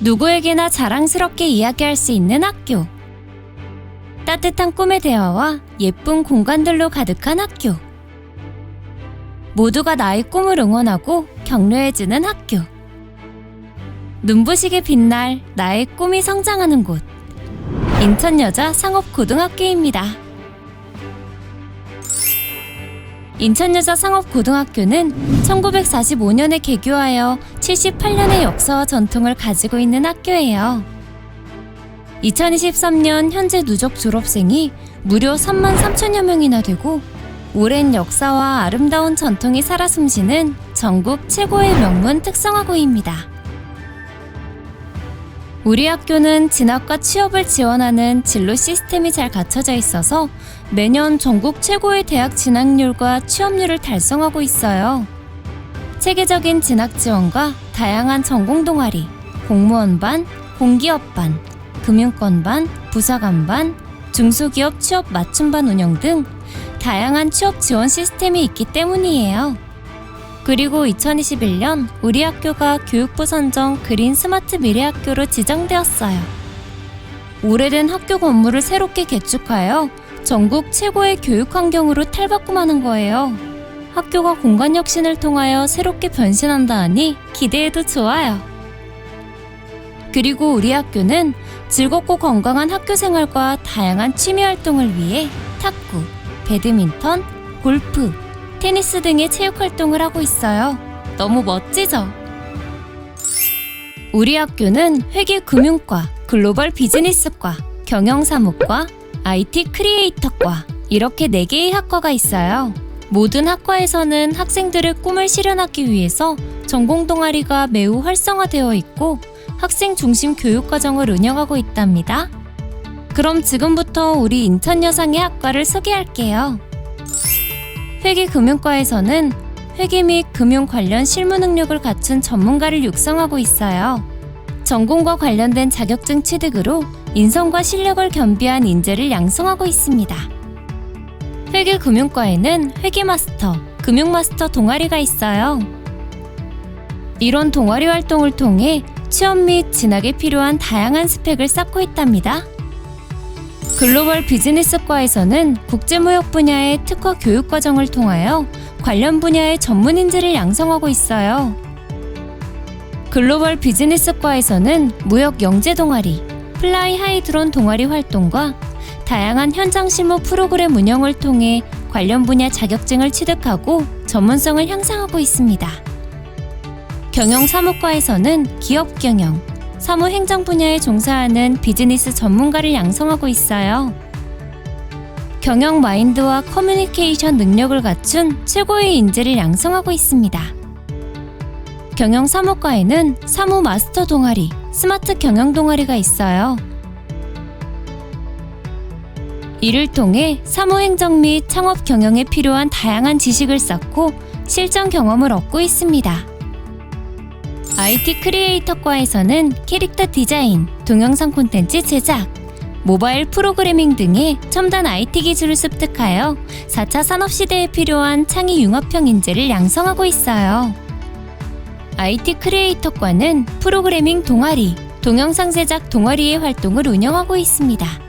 누구에게나 자랑스럽게 이야기할 수 있는 학교. 따뜻한 꿈의 대화와 예쁜 공간들로 가득한 학교. 모두가 나의 꿈을 응원하고 격려해주는 학교. 눈부시게 빛날 나의 꿈이 성장하는 곳. 인천여자 상업고등학교입니다. 인천여자 상업고등학교는 1945년에 개교하여 78년의 역사와 전통을 가지고 있는 학교예요. 2023년 현재 누적 졸업생이 무려 3만 3천여 명이나 되고 오랜 역사와 아름다운 전통이 살아 숨쉬는 전국 최고의 명문 특성화고입니다. 우리 학교는 진학과 취업을 지원하는 진로 시스템이 잘 갖춰져 있어서 매년 전국 최고의 대학 진학률과 취업률을 달성하고 있어요. 체계적인 진학 지원과 다양한 전공 동아리, 공무원 반, 공기업 반, 금융권 반, 부사관 반, 중소기업 취업 맞춤반 운영 등 다양한 취업 지원 시스템이 있기 때문이에요. 그리고 2021년 우리 학교가 교육부 선정 그린 스마트 미래 학교로 지정되었어요. 오래된 학교 건물을 새롭게 개축하여 전국 최고의 교육 환경으로 탈바꿈하는 거예요. 학교가 공간 혁신을 통하여 새롭게 변신한다 하니 기대해도 좋아요. 그리고 우리 학교는 즐겁고 건강한 학교 생활과 다양한 취미 활동을 위해 탁구, 배드민턴, 골프, 테니스 등의 체육 활동을 하고 있어요. 너무 멋지죠? 우리 학교는 회계금융과, 글로벌 비즈니스과, 경영사무과, IT 크리에이터과 이렇게 4개의 학과가 있어요. 모든 학과에서는 학생들의 꿈을 실현하기 위해서 전공 동아리가 매우 활성화되어 있고 학생 중심 교육 과정을 운영하고 있답니다. 그럼 지금부터 우리 인천 여상의 학과를 소개할게요. 회계금융과에서는 회계 및 금융 관련 실무 능력을 갖춘 전문가를 육성하고 있어요. 전공과 관련된 자격증 취득으로 인성과 실력을 겸비한 인재를 양성하고 있습니다. 회계금융과에는 회계마스터, 금융마스터 동아리가 있어요. 이런 동아리 활동을 통해 취업 및 진학에 필요한 다양한 스펙을 쌓고 있답니다. 글로벌 비즈니스과에서는 국제무역 분야의 특화 교육 과정을 통하여 관련 분야의 전문 인재를 양성하고 있어요. 글로벌 비즈니스과에서는 무역 영재 동아리, 플라이 하이드론 동아리 활동과 다양한 현장 실무 프로그램 운영을 통해 관련 분야 자격증을 취득하고 전문성을 향상하고 있습니다. 경영사무과에서는 기업 경영, 사무 행정 분야에 종사하는 비즈니스 전문가를 양성하고 있어요. 경영 마인드와 커뮤니케이션 능력을 갖춘 최고의 인재를 양성하고 있습니다. 경영 사무과에는 사무 마스터 동아리, 스마트 경영 동아리가 있어요. 이를 통해 사무행정 및 창업 경영에 필요한 다양한 지식을 쌓고 실전 경험을 얻고 있습니다. IT 크리에이터과에서는 캐릭터 디자인, 동영상 콘텐츠 제작, 모바일 프로그래밍 등의 첨단 IT 기술을 습득하여 4차 산업 시대에 필요한 창의 융합형 인재를 양성하고 있어요. IT 크리에이터과는 프로그래밍 동아리, 동영상 제작 동아리의 활동을 운영하고 있습니다.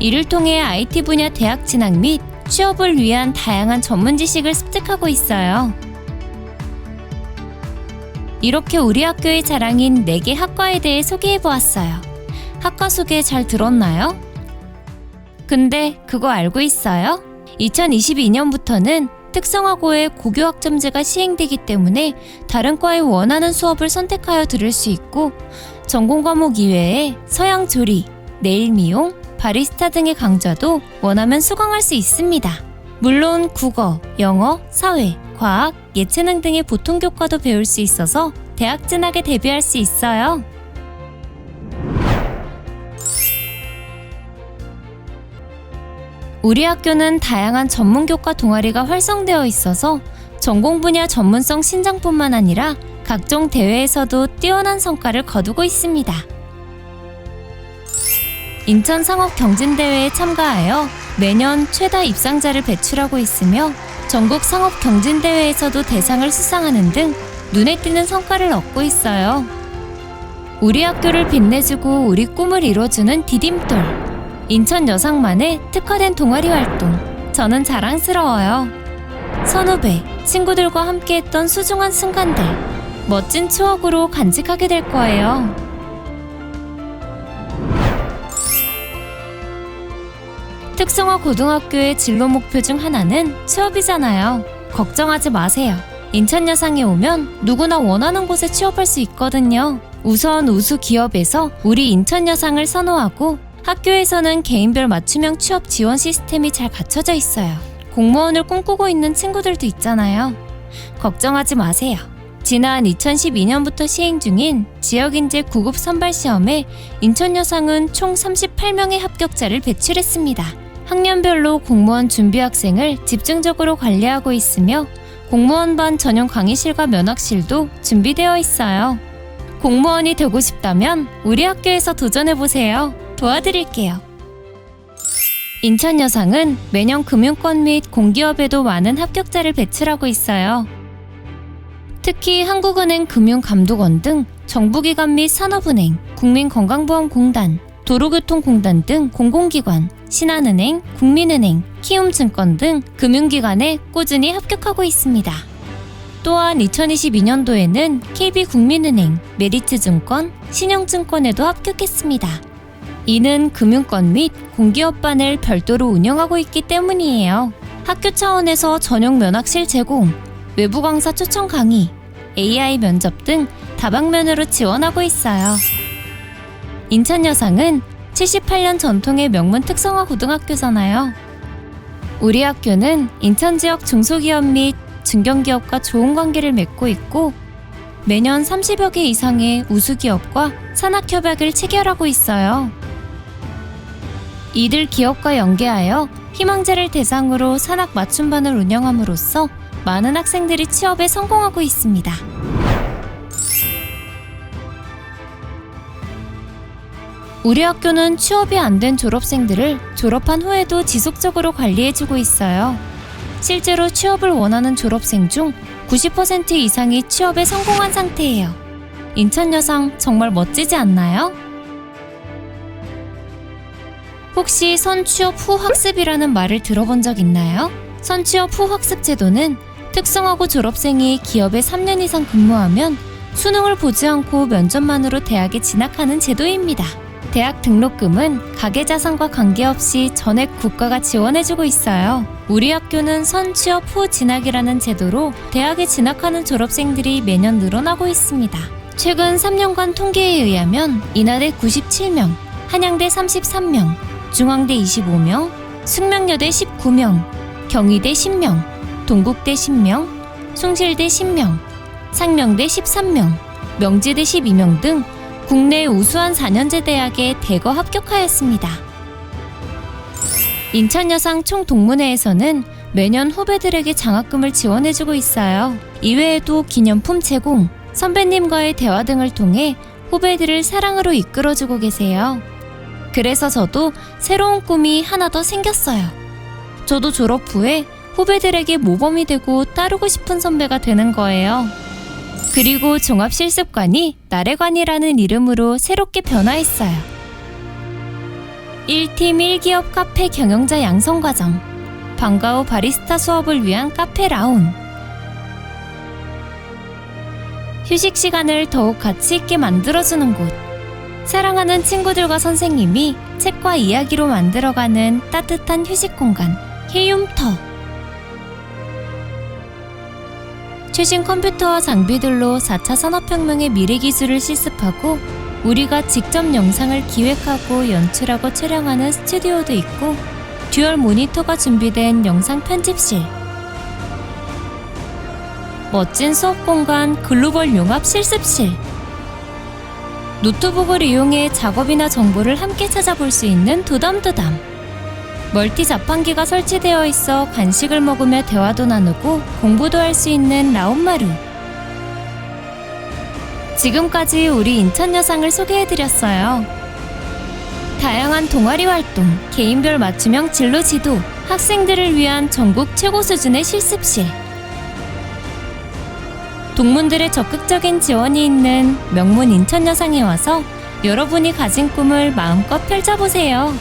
이를 통해 IT 분야 대학 진학 및 취업을 위한 다양한 전문 지식을 습득하고 있어요. 이렇게 우리 학교의 자랑인 4개 학과에 대해 소개해 보았어요. 학과 소개 잘 들었나요? 근데 그거 알고 있어요? 2022년부터는 특성화고의 고교학점제가 시행되기 때문에 다른 과에 원하는 수업을 선택하여 들을 수 있고 전공 과목 이외에 서양 조리, 네일 미용, 바리스타 등의 강좌도 원하면 수강할 수 있습니다. 물론 국어, 영어, 사회, 과학, 예체능 등의 보통 교과도 배울 수 있어서 대학 진학에 대비할 수 있어요. 우리 학교는 다양한 전문 교과 동아리가 활성되어 있어서 전공 분야 전문성 신장뿐만 아니라 각종 대회에서도 뛰어난 성과를 거두고 있습니다. 인천 상업 경진대회에 참가하여 매년 최다 입상자를 배출하고 있으며 전국 상업 경진대회에서도 대상을 수상하는 등 눈에 띄는 성과를 얻고 있어요. 우리 학교를 빛내주고 우리 꿈을 이뤄주는 디딤돌. 인천 여상만의 특화된 동아리 활동. 저는 자랑스러워요. 선후배, 친구들과 함께했던 소중한 순간들. 멋진 추억으로 간직하게 될 거예요. 특성화 고등학교의 진로 목표 중 하나는 취업이잖아요. 걱정하지 마세요. 인천 여상에 오면 누구나 원하는 곳에 취업할 수 있거든요. 우선 우수 기업에서 우리 인천 여상을 선호하고 학교에서는 개인별 맞춤형 취업 지원 시스템이 잘 갖춰져 있어요. 공무원을 꿈꾸고 있는 친구들도 있잖아요. 걱정하지 마세요. 지난 2012년부터 시행 중인 지역인재 9급 선발 시험에 인천 여상은 총 38명의 합격자를 배출했습니다. 학년별로 공무원 준비 학생을 집중적으로 관리하고 있으며 공무원반 전용 강의실과 면학실도 준비되어 있어요. 공무원이 되고 싶다면 우리 학교에서 도전해보세요. 도와드릴게요. 인천 여상은 매년 금융권 및 공기업에도 많은 합격자를 배출하고 있어요. 특히 한국은행 금융감독원 등 정부기관 및 산업은행, 국민건강보험공단, 도로교통공단 등 공공기관, 신한은행, 국민은행, 키움증권 등 금융기관에 꾸준히 합격하고 있습니다. 또한 2022년도에는 KB국민은행, 메리츠증권, 신영증권에도 합격했습니다. 이는 금융권 및 공기업반을 별도로 운영하고 있기 때문이에요. 학교 차원에서 전용 면학실 제공, 외부 강사 초청 강의, AI 면접 등 다방면으로 지원하고 있어요. 인천 여상은 78년 전통의 명문 특성화 고등학교잖아요. 우리 학교는 인천 지역 중소기업 및 중견기업과 좋은 관계를 맺고 있고 매년 30여 개 이상의 우수기업과 산학협약을 체결하고 있어요. 이들 기업과 연계하여 희망자를 대상으로 산학 맞춤반을 운영함으로써 많은 학생들이 취업에 성공하고 있습니다. 우리 학교는 취업이 안 된 졸업생들을 졸업한 후에도 지속적으로 관리해주고 있어요. 실제로 취업을 원하는 졸업생 중 90% 이상이 취업에 성공한 상태예요. 인천 여상 정말 멋지지 않나요? 혹시 선취업 후 학습이라는 말을 들어본 적 있나요? 선취업 후 학습 제도는 특성화고 졸업생이 기업에 3년 이상 근무하면 수능을 보지 않고 면접만으로 대학에 진학하는 제도입니다. 대학 등록금은 가계 자산과 관계없이 전액 국가가 지원해주고 있어요. 우리 학교는 선취업 후 진학이라는 제도로 대학에 진학하는 졸업생들이 매년 늘어나고 있습니다. 최근 3년간 통계에 의하면 인하대 97명, 한양대 33명, 중앙대 25명, 숙명여대 19명, 경희대 10명, 동국대 10명, 숭실대 10명, 상명대 13명, 명지대 12명 등 국내 우수한 4년제 대학에 대거 합격하였습니다. 인천여상 총동문회에서는 매년 후배들에게 장학금을 지원해주고 있어요. 이외에도 기념품 제공, 선배님과의 대화 등을 통해 후배들을 사랑으로 이끌어주고 계세요. 그래서 저도 새로운 꿈이 하나 더 생겼어요. 저도 졸업 후에 후배들에게 모범이 되고 따르고 싶은 선배가 되는 거예요. 그리고 종합실습관이 나래관이라는 이름으로 새롭게 변화했어요. 1팀 1기업 카페 경영자 양성과정, 방과 후 바리스타 수업을 위한 카페 라운, 휴식 시간을 더욱 가치 있게 만들어주는 곳, 사랑하는 친구들과 선생님이 책과 이야기로 만들어가는 따뜻한 휴식 공간, 헤움터. 최신 컴퓨터와 장비들로 4차 산업혁명의 미래 기술을 실습하고 우리가 직접 영상을 기획하고 연출하고 촬영하는 스튜디오도 있고 듀얼 모니터가 준비된 영상 편집실 멋진 수업 공간 글로벌 융합 실습실 노트북을 이용해 작업이나 정보를 함께 찾아볼 수 있는 도담도담 멀티 자판기가 설치되어 있어 간식을 먹으며 대화도 나누고 공부도 할 수 있는 라운마루. 지금까지 우리 인천 여상을 소개해드렸어요. 다양한 동아리 활동, 개인별 맞춤형 진로 지도, 학생들을 위한 전국 최고 수준의 실습실. 동문들의 적극적인 지원이 있는 명문 인천 여상에 와서 여러분이 가진 꿈을 마음껏 펼쳐보세요.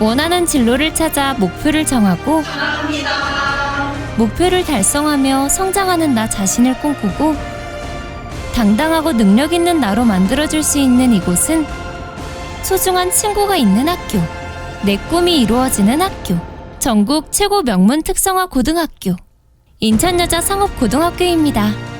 원하는 진로를 찾아 목표를 정하고 목표를 달성하며 성장하는 나 자신을 꿈꾸고 당당하고 능력 있는 나로 만들어줄 수 있는 이곳은 소중한 친구가 있는 학교, 내 꿈이 이루어지는 학교, 전국 최고 명문 특성화 고등학교, 인천여자 상업고등학교입니다.